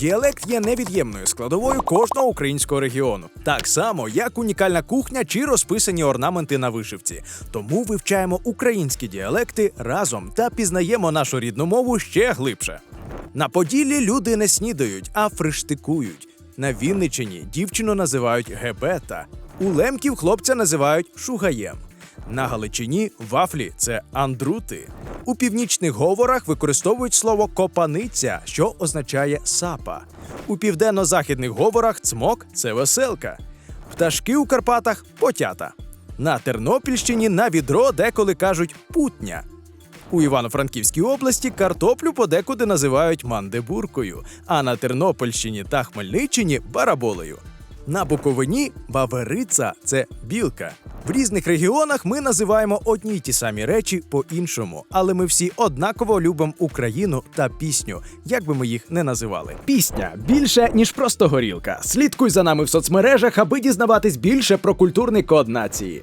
Діалект є невід'ємною складовою кожного українського регіону, так само як унікальна кухня чи розписані орнаменти на вишивці. Тому вивчаємо українські діалекти разом та пізнаємо нашу рідну мову ще глибше. На Поділлі люди не снідають, а фриштикують. На Вінничині дівчину називають гебета. У лемків хлопця називають шугаєм. На Галичині вафлі це андрути. У північних говорах використовують слово копаниця, що означає сапа. У південно-західних говорах цмок це веселка. Пташки у Карпатах потята. На Тернопільщині на відро деколи кажуть путня. У Івано-Франківській області картоплю подекуди називають мандебуркою, а на Тернопільщині та Хмельниччині бараболею. На Буковині бавериця це білка. В різних регіонах ми називаємо одні й ті самі речі по-іншому, але ми всі однаково любимо Україну та пісню, як би ми їх не називали. Пісня більше ніж просто горілка. Слідкуй за нами в соцмережах, аби дізнаватись більше про культурний код нації.